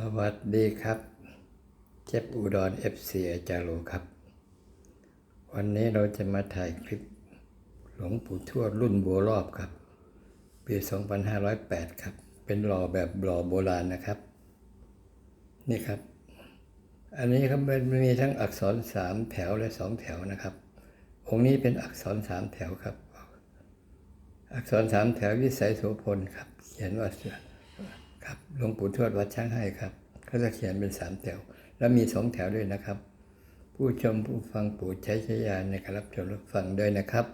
สวัสดีครับ เจ็บอุดรเอฟซีอาจารย์โลครับ วันนี้เราจะมาถ่ายคลิป หลวงปู่ทวดรุ่นบัวรอบครับ ปี 2508 ครับ เป็นหล่อแบบหล่อโบราณนะครับ นี่ครับ อันนี้ครับมันมีทั้งอักษรสามแถวและสองแถวนะครับ องค์นี้เป็นอักษรสามแถวครับ อักษรสามแถววิสัยโสพลครับ เขียนว่า ครับหลวงปู่ทวดวัดช้างให้ครับเขาจะเขียนเป็นสามแถว แล้วมีสองแถวด้วยนะครับ ผู้ชมผู้ฟังโปรดใช้ชยานในการรับชมรับฟังด้วยนะครับ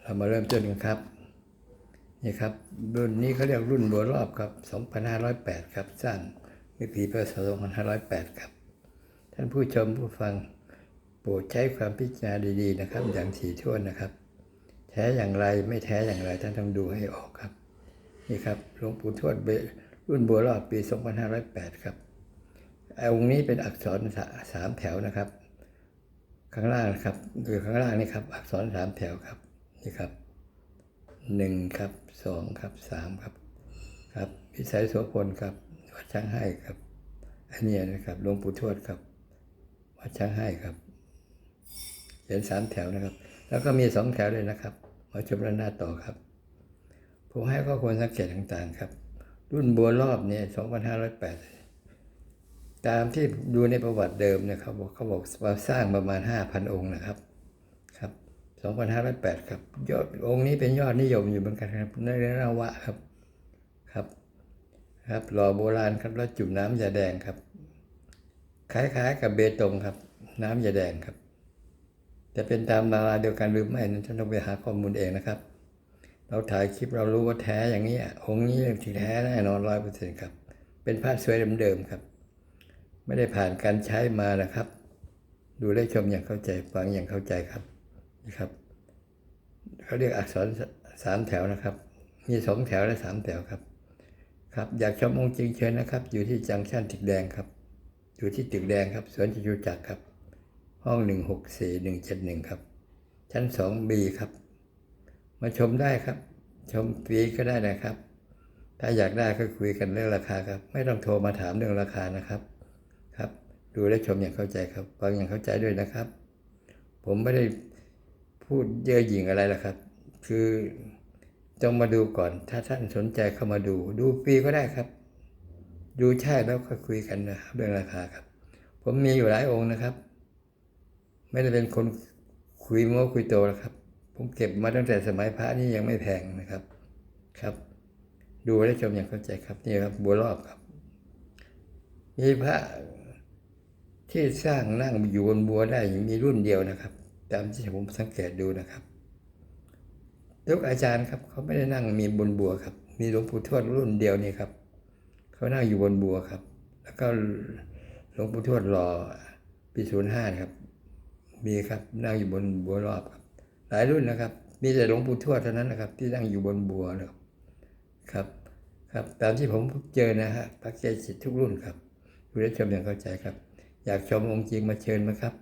เรามาเริ่มต้นกันครับนี่ครับรุ่นนี้เขาเรียกรุ่นบัวรอบครับ2508 ครับสร้างเมื่อปีพศ2508 ครับ ท่านผู้ชมผู้ฟังโปรดใช้ความพิจารณาดีๆนะครับ อย่างถี่ถ้วนนะครับ แท้อย่างไรไม่แท้อย่างไรท่านต้องดูให้ออกครับ นี่ครับหลวงปู่ทวดเบรุ่นบัวรอบปี 2508 ครับไอ้องค์นี้เป็นอักษรสามแถวนะครับ ข้างล่างนะครับคือข้างล่างนี่ครับ อักษรสามแถวครับนี่ครับหนึ่งครับสองครับสามครับ ครับพิสัยโสพลครับวัดช้างให้ครับ อันนี้นะครับหลวงปู่ทวดครับวัดช้างให้ครับเขียนสามแถวนะครับ แล้วก็มีสองแถวเลยนะครับ มาชมด้านหน้าต่อครับ ผมให้ข้อควรสังเกตต่างๆครับ รุ่นบัวรอบเนี่ย2508 ตามที่ดูในประวัติเดิมเนี่ยเขาบเขาบอกว่าสร้างประมาณ 5,000 องค์นะครับครับ2508 ครับยอดองค์นี้เป็นยอดนิยมอยู่เหมือนกันครับในเรนาวะครับครับครับหล่อโบราณครับแล้วจุ่มน้ำยาแดงครับ คล้ายๆ กับเบตงครับ น้ำยาแดงครับ จะเป็นตามดาราเดียวกันหรือไม่นั้นท่านต้องไปหาข้อมูลเองนะครับ เราถ่ายคลิปเรารู้ว่าแท้อย่างนี้องค์นี้ที่แท้แน่นอนร้อยเปอร์เซ็นต์ครับ เป็นผ้าสวยเดิมๆครับ ไม่ได้ผ่านการใช้มานะครับ ดูได้ชมอย่างเข้าใจฟังอย่างเข้าใจครับนะครับเขาเรียกอักษรสามแถวนะครับ มีสองแถวและสามแถวครับครับอยากชมองค์จริงเชิญนะครับ อยู่ที่จังชั่นตึกแดงครับ อยู่ที่ตึกแดงครับสวนจตุจักรครับ ห้องหนึ่งหกสี่หนึ่งเจ็ดหนึ่งครับ ชั้นสองบีครับ มาชมได้ครับ ชมฟรีก็ได้นะครับ ถ้าอยากได้ก็คุยกันเรื่องราคาครับ ไม่ต้องโทรมาถามเรื่องราคานะครับ ครับ ดูและชมอย่างเข้าใจครับฟังอย่างเข้าใจด้วยนะครับ ผมไม่ได้พูดเย่อหยิ่งอะไรหรอกครับ คือต้องมาดูก่อน ถ้าท่านสนใจเข้ามาดู ดูฟรีก็ได้ครับ ดูใช่แล้วก็คุยกันนะครับเรื่องราคาครับ ผมมีอยู่หลายองค์นะครับ ไม่ได้เป็นคนคุยโม้คุยโตหรอกครับ ผมเก็บมาตั้งแต่สมัยพระนี่ยังไม่แพงนะครับครับ ดูและชมอย่างเข้าใจครับนี่ครับบัวรอบครับ มีพระที่สร้างนั่งอยู่บนบัวได้มีรุ่นเดียวนะครับ ตามที่ผมสังเกตดูนะครับทุกอาจารย์ครับเขาไม่ได้นั่งมีบนบัวครับ มีหลวงปู่ทวดรุ่นเดียวนี่ครับเขานั่งอยู่บนบัวครับ แล้วก็หลวงปู่ทวดรอปีศูนย์ห้าครับ มีครับนั่งอยู่บนบัวรอบครับ หลายรุ่นนะครับ มีแต่หลวงปู่ทวดเท่านั้นนะครับ ที่นั่งอยู่บนบัวนะครับครับ ครับตามที่ผมเจอนะฮะพระเกจิทุกรุ่นครับดูได้ชมอย่างเข้าใจครับ อยากชมองค์จริงมาเชิญมาครับ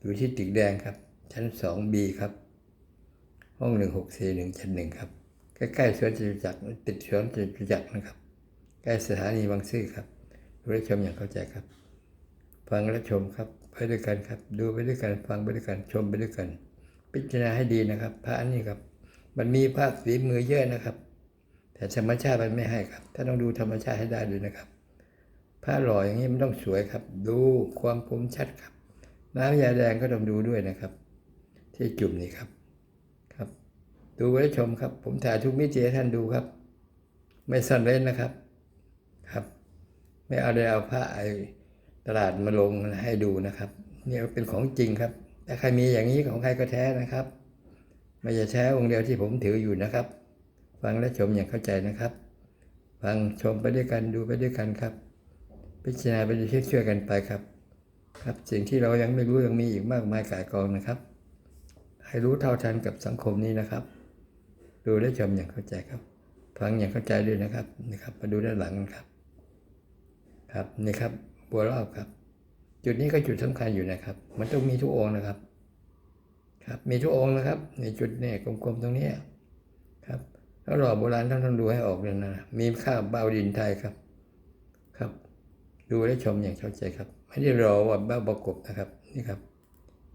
อยู่ที่ตึกแดงครับ ชั้นสองบีครับ ห้องหนึ่งหกสี่หนึ่งชั้นหนึ่งครับ ใกล้ๆสวนจตุจักรติดสวนจตุจักรนะครับ ใกล้สถานีบางซื่อครับดูได้ชมอย่างเข้าใจครับ ฟังและชมครับไปด้วยกันครับ ดูไปด้วยกันฟังไปด้วยกันชมไปด้วยกัน พิจารณาให้ดีนะครับ พระนี่ครับ มันมีภาพฝีมือเยอะนะครับ แต่ธรรมชาติมันไม่ให้ครับ ถ้าต้องดูธรรมชาติให้ได้ด้วยนะครับผ้าหล่ออย่างนี้มันต้องสวยครับ ดูความคมชัดครับ น้ำยาแดงก็ต้องดูด้วยนะครับ ที่จุ่มนี่ครับ ครับ ดูไว้ชมครับ ผมถ่ายทุกมิติให้ท่านดูครับ ไม่ซ่อนเร้นนะครับ ครับ ไม่เอาได้เอาผ้าไอ้ตลาดมาลงให้ดูนะครับนี่เป็นของจริงครับ ถ้าใครมีอย่างนี้ของใครก็แท้นะครับ ไม่ใช่แท้องค์เดียวที่ผมถืออยู่นะครับ ฟังและชมอย่างเข้าใจนะครับ ฟังชมไปด้วยกันดูไปด้วยกันครับ พิจารณาไปด้วยช่วยกันไปครับ ครับ สิ่งที่เรายังไม่รู้ยังมีอีกมากมายกายกองนะครับ ให้รู้เท่าทันกับสังคมนี้นะครับ ดูและชมอย่างเข้าใจครับ ฟังอย่างเข้าใจด้วยนะครับนะครับ มาดูด้านหลังกันครับ ครับนี่ครับบัวรอบครับ จุดนี้ก็จุดสำคัญอยู่นะครับ มันต้องมีทุกองค์นะครับ ครับ มีทุกองค์นะครับ ในจุดเนี่ยกลมๆตรงนี้ครับ แล้วหล่อโบราณต้องต้องดูให้ออกเลยนะ มีข้าเบาดินไทยครับ ครับ ดูและชมอย่างเข้าใจครับ ไม่ได้รอว่าบ้าประกบนะครับ นี่ครับ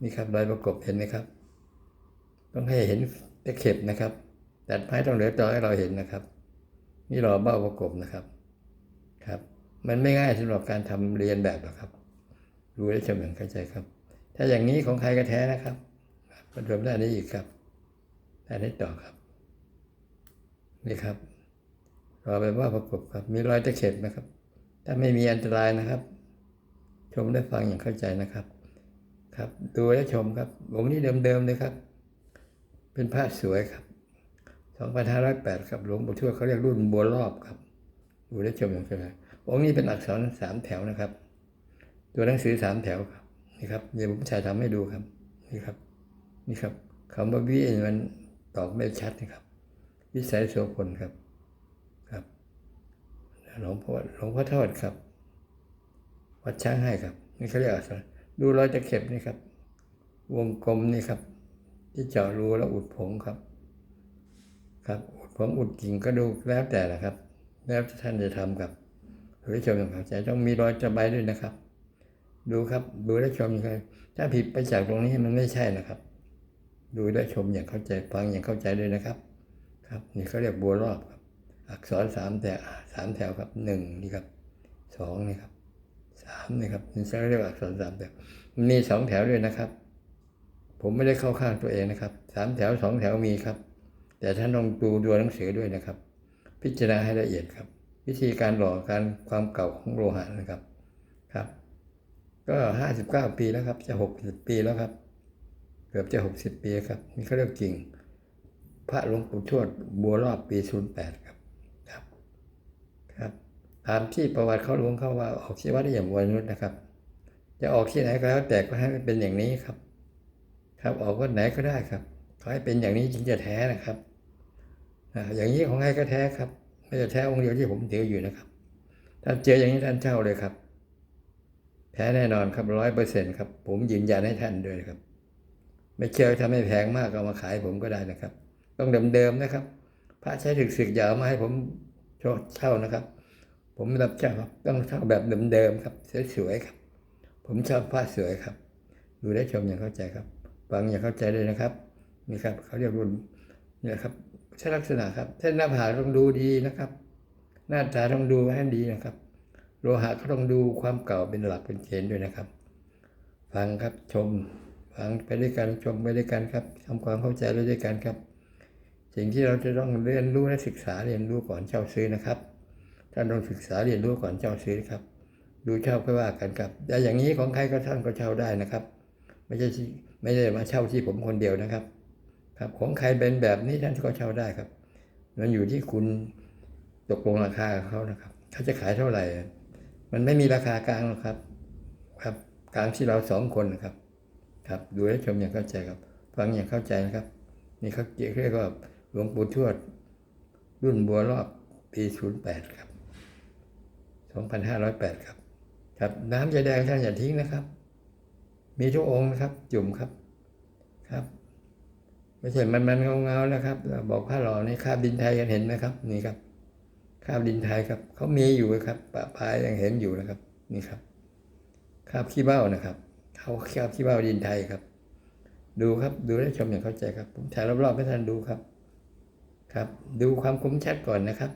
นี่ครับรอยประกบเห็นไหมครับ ต้องให้เห็นตะเข็บนะครับ แตัดไม้ต้องเหลือต่อให้เราเห็นนะครับ นี่รอเบ้าประกบนะครับ ครับ มันไม่ง่ายสำหรับการทำเรียนแบบหรอกครับ ดูและชมอย่างเข้าใจครับ ถ้าอย่างนี้ของใครก็แท้นะครับมาเริ่มด้นี้อีกครับได้นนี้ต่อครับ นี่ครับรอไปว่าประกบครับ มีรอยตะเข็บนะครับ ถ้าไม่มีอันตรายนะครับ ชมได้ฟังอย่างเข้าใจนะครับ ครับดูและชมครับองค์นี้เดิมๆเลยครับ เป็นพระสวยครับ2508ครับหลวงปู่ทวดเขาเรียกรุ่นบัวรอบครับดูและชมอย่างเข้าใจองค์นี้เป็นอักษรสามแถวนะครับ ตัวหนังสือสามแถวครับนี่ครับเดี๋ยวผมชายทำให้ดูครับนี่ครับ นี่ครับคำว่าวิมันตอบไม่ชัดนะครับ วิสัยโสพลครับครับหลวงพ่อหลวงพ่อทอดครับ วัดช้างให้ครับ นี่เขาเรียกอักษรดูรอยตะเข็บนี่ครับ วงกลมนี่ครับ ที่เจาะรูแล้วอุดผงครับ ครับอุดผงอุดกิ่งก็ดูแล้วแต่ละครับ แล้วท่านจะทำครับหรือชมอย่างเข้าใจต้องมีรอยจะใบด้วยนะครับ ดูครับ ดูและชมอย่างเข้าใจถ้าผิดไปจากตรงนี้มันไม่ใช่นะครับ ดูและชมอย่างเข้าใจฟังอย่างเข้าใจด้วยนะครับ ครับ นี่เขาเรียกบัวรอบครับ อักษรสามแถวสามแถวครับหนึ่งนี่ครับสองนี่ครับสามนี่ครับนี่เขาเรียกว่าอักษรสามแถวมันมีสองแถวด้วยนะครับ ผมไม่ได้เข้าข้างตัวเองนะครับสามแถวสองแถวมีครับ แต่ท่านต้องดูดูหนังสือด้วยนะครับ พิจารณาให้ละเอียดครับ วิธีการหล่อการความเก่าของโลหะนะครับครับ ก็ห้าสิบเก้าปีแล้วครับ จะหกสิบปีแล้วครับ เกือบจะหกสิบปีครับนี่เขาเรียกกิ่งพระหลวงปู่ทวดบัวรอบปีศูนย์แปดครับครับ ครับตามที่ประวัติเขาหลวงเขาว่าออกที่วัดได้อย่างวรนุษย์นะครับ จะออกที่ไหนก็แล้วแต่ก็ให้มันเป็นอย่างนี้ครับ ครับออกวัดไหนก็ได้ครับขอให้เป็นอย่างนี้จึงจะแท้นะครับอย่างนี้ของใครก็แท้ครับ ไม่ใช่แท้องค์เดียวที่ผมถืออยู่นะครับ ถ้าเจออย่างนี้ท่านเช่าเลยครับ แท้แน่นอนครับร้อยเปอร์เซ็นต์ครับผมยืนยันให้ท่านด้วยครับ ไม่เชื่อถ้าไม่แพงมากเอามาขายผมก็ได้นะครับ ต้องเดิมๆนะครับ พระใช้ถึกศึกอย่าเอามาให้ผมเช่านะครับ ผมรับเช่าครับต้องเช่าแบบเดิมๆครับสวยๆครับ ผมชอบพระสวยครับ ดูได้ชมอย่างเข้าใจครับฟังอย่างเข้าใจเลยนะครับนี่ครับเขาเรียกรุ่นนี่ครับใช่ลักษณะครับเส้นหน้าผากต้องดูดีนะครับ หน้าตาต้องดูให้ดีนะครับ โลหะก็ต้องดูความเก่าเป็นหลักเป็นเกณฑ์ด้วยนะครับ ฟังครับชมฟังไปด้วยกันชมไปด้วยกันครับทำความเข้าใจไปด้วยกันครับ สิ่งที่เราจะต้องเรียนรู้และศึกษาเรียนรู้ก่อนเช่าซื้อนะครับท่านต้องศึกษาเรียนรู้ก่อนเช่าซื้อครับ ดูเช่าค่อยว่ากันครับแต่อย่างนี้ของใครก็ท่านก็เช่าได้นะครับ ไม่ใช่ไม่ได้มาเช่าที่ผมคนเดียวนะครับ ครับของใครเป็นแบบนี้ท่านก็เช่าได้ครับมันอยู่ที่คุณตกลงราคาเขานะครับเขาจะขายเท่าไหร่ มันไม่มีราคากลางหรอกครับ ครับกลางที่เราสองคนนะครับ ครับดูและชมอย่างเข้าใจครับ ฟังอย่างเข้าใจนะครับ นี่เขาเรียกว่าหลวงปู่ทวด รุ่นบัวรอบปี08ครับ2508ครับ ครับ น้ำจะแดงท่านอย่าทิ้งนะครับ มีทุกองค์นะครับ จุ่มครับครับไม่ใช่มันมันเงาเงาๆนะครับ บอกผ้าหล่อนี่คราบดินไทยกันเห็นไหมครับ นี่ครับ คาบดินไทยครับเขามีอยู่ครับปะปลายยังเห็นอยู่นะครับ นี่ครับคาบขี้เบ้านะครับเขาคาบขี้เบ้าดินไทยครับ ดูครับดูได้ชมอย่างเข้าใจครับ ผมถ่ายรอบๆให้ท่านดูครับ ครับ ดูความคมชัดก่อนนะครับ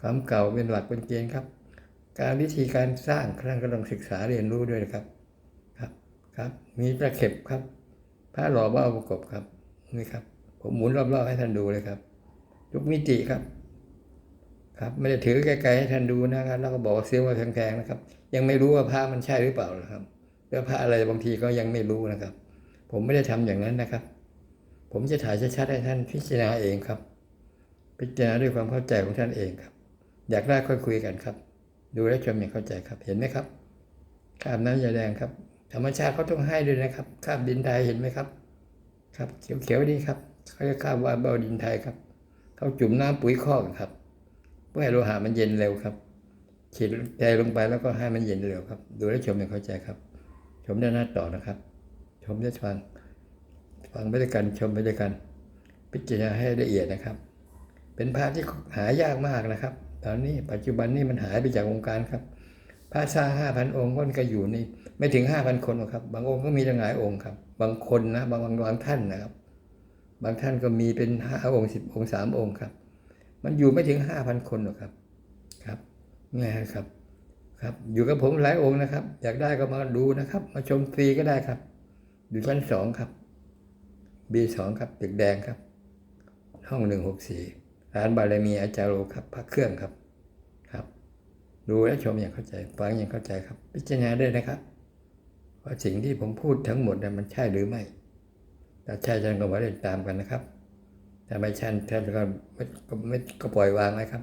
ความเก่าเป็นหลักเป็นเกณฑ์ครับ การวิธีการสร้างท่านก็ต้องศึกษาเรียนรู้ด้วยนะครับ ครับครับ มีตะเข็บครับผ้าหล่อเบ้าประกบครับนี่ครับ ผมหมุนรอบๆให้ท่านดูเลยครับทุกมิติครับ ครับไม่ได้ถือไกลๆให้ท่านดูนะครับ แล้วก็บอกว่าซื้อมาแพงๆนะครับ ยังไม่รู้ว่าผ้ามันใช่หรือเปล่านะครับแล้วผ้าอะไรบางทีก็ยังไม่รู้นะครับ ผมไม่ได้ทำอย่างนั้นนะครับ ผมจะถ่ายชัดๆให้ท่านพิจารณาเองครับ พิจารณาด้วยความเข้าใจของท่านเองครับ อยากได้ค่อยคุยกันครับ ดูและชมอย่างเข้าใจครับเห็นไหมครับคาบน้ำยาแดงครับ ธรรมชาติเขาต้องให้ด้วยนะครับคาบดินไทยเห็นไหมครับ ครับเขียวๆดีครับเขาจะคาบว่าเบาดินไทยครับเขาจุ่มน้ำปุ๋ยคอกครับ เพื่อให้โลหะมันเย็นเร็วครับฉีดใจลงไปแล้วก็ให้มันเย็นเร็วครับ ดูและชมอย่างเข้าใจครับ ชมด้านหน้าต่อนะครับ ชมด้วฟัง ฟังไปด้วยกันชมไปด้วยกัน พิจารณาให้ละเอียดนะครับ เป็นภาพที่หายากมากนะครับ ตอนนี้ปัจจุบันนี้มันหายไปจากวงการครับพระสร้าห้าพันองค์ก็อยู่ในไม่ถึงห้าพันคนครับ บางองค์ก็มีตั้งหลายองค์ครับ บางคนนะบางบางบางท่านนะครับ บางท่านก็มีเป็นห้าองค์สิบองค์สามองค์ครับ มันอยู่ไม่ถึงห้าพันคนหรอกครับ ครับนี่ครับ ครับ อยู่กับผมหลายองค์นะครับ อยากได้ก็มาดูนะครับ มาชมฟรีก็ได้ครับ อยู่ชั้นสองครับ B สองครับตึกแดงครับ ห้องหนึ่งหกสี่ร้านบารมีอาจารย์โลครับพระเครื่องครับ ครับ ดูและชมอย่างเข้าใจ ฟังอย่างเข้าใจครับ พิจารณาด้วยนะครับว่าสิ่งที่ผมพูดทั้งหมดนั้นมันใช่หรือไม่ ถ้าใช่ท่านก็มาเล่นตามกันนะครับ ถ้าไม่ใช่ท่านก็ไม่ก็ไม่ก็ปล่อยวางไว้ครับ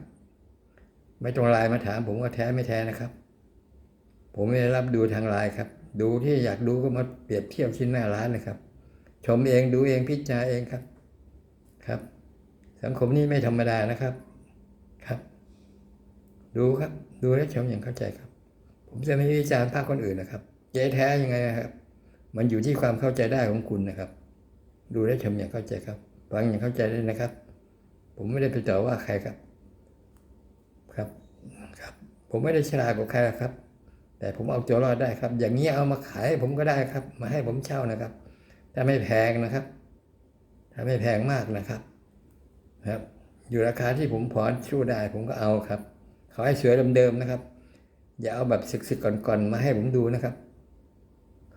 ไม่ต้องไลน์มาถาม ผมว่าแท้ไม่แท้นะครับ ผมไม่ได้รับดูทางไลน์ครับ ดูที่อยากดูก็มาเปรียบเทียบชิ้นหน้าร้านนะครับ ชมเองดูเองพิจารณาเองครับ ครับ สังคมนี้ไม่ธรรมดานะครับ ครับ ดูครับ ดูและชมอย่างเข้าใจครับ ผมจะไม่วิจารณ์ภาคคนอื่นนะครับเจ๊แท้ยังไงนะครับ มันอยู่ที่ความเข้าใจได้ของคุณนะครับ ดูและชมอย่างเข้าใจครับ ฟังอย่างเข้าใจได้นะครับ ผมไม่ได้ไปต่อว่าใครครับ ครับครับ ผมไม่ได้ฉลาดกว่าใครครับ แต่ผมเอาตัวรอดได้ครับ อย่างนี้เอามาขายผมก็ได้ครับ มาให้ผมเช่านะครับถ้าไม่แพงนะครับถ้าไม่แพงมากนะครับครับ อยู่ราคาที่ผมพอสู้ได้ผมก็เอาครับเขาให้สวยเดิมๆนะครับ อย่าเอาแบบสึกๆก่อนๆมาให้ผมดูนะครับ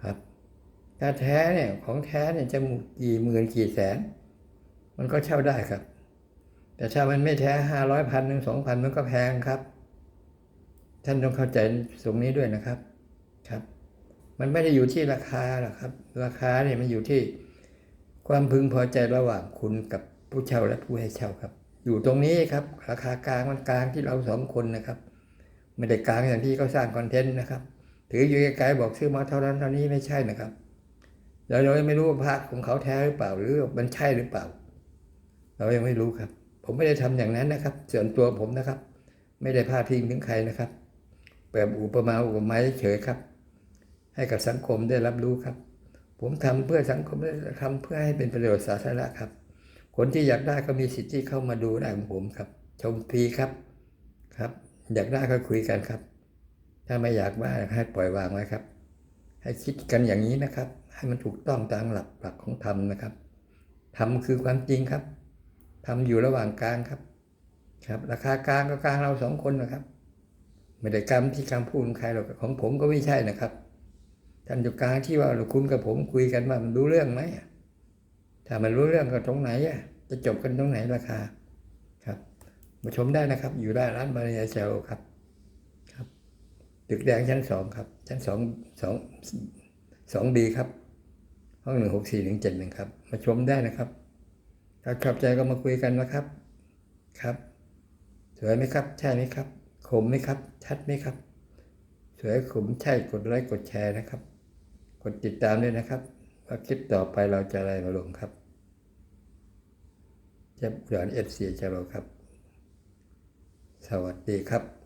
ครับถ้าแท้เนี่ยของแท้เนี่ยจะกี่หมื่นกี่แสน มันก็เช่าได้ครับ แต่ถ้ามันไม่แท้ห้าร้อยพันหนึ่งสองพันมันก็แพงครับ ท่านต้องเข้าใจตรงนี้ด้วยนะครับครับ มันไม่ได้อยู่ที่ราคาหรอกครับ ราคาเนี่ยมันอยู่ที่ความพึงพอใจระหว่างคุณกับผู้เช่าและผู้ให้เช่าครับ อยู่ตรงนี้ครับ ราคากลางมันกลางที่เราสองคนนะครับไม่ได้กลางอย่างที่เขาสร้างคอนเทนต์นะครับ ถืออยู่ไกลๆบอกซื้อมาเท่านั้นเท่านี้ไม่ใช่นะครับเราเรายังไม่รู้ว่าพระของเขาแท้หรือเปล่าหรือมันใช่หรือเปล่า เรายังไม่รู้ครับ ผมไม่ได้ทำอย่างนั้นนะครับส่วนตัวผมนะครับ ไม่ได้พาดพิงถึงใครนะครับแบบอุปมาอุปไมยเฉยครับ ให้กับสังคมได้รับรู้ครับ ผมทำเพื่อสังคมทำเพื่อให้เป็นประโยชน์สาธารณะครับ คนที่อยากได้ก็มีสิทธิ์ที่เข้ามาดูได้ของผมครับ ชมฟรีครับครับ อยากได้ก็คุยกันครับ ถ้าไม่อยากว่าให้ปล่อยวางไว้ครับ ให้คิดกันอย่างนี้นะครับ ให้มันถูกต้องตามหลักหลักของธรรมนะครับธรรมคือความจริงครับ ธรรมอยู่ระหว่างกลางครับ ครับ ราคากลางก็กลางเราสองคนนะครับ ไม่ได้กรรมที่คำพูดของใครหรอกของผมก็ไม่ใช่นะครับท่านอยู่กลางที่ว่าเราคุณกับผมคุยกันว่ามันรู้เรื่องไหมถ้ามันรู้เรื่องก็ตรงไหนอะจะจบกันตรงไหนราคาครับ มาชมได้นะครับ อยู่ได้ร้านมาริยาเชลครับ ครับตึกแดงชั้นสองครับ ชั้นสองสองสองบีครับ ห้องหนึ่งหกสี่หนึ่งเจ็ดหนึ่งครับ มาชมได้นะครับ ถ้าชอบใจก็มาคุยกันนะครับ ครับสวยไหมครับ ใช่ไหมครับคมไหมครับ ชัดไหมครับ สวยขมใช่กดไลค์กดแชร์นะครับ กดติดตามด้วยนะครับ ว่าคลิปต่อไปเราจะอะไรมาลงครับจะเดือนเอฟซีจะลงครับ สวัสดีครับ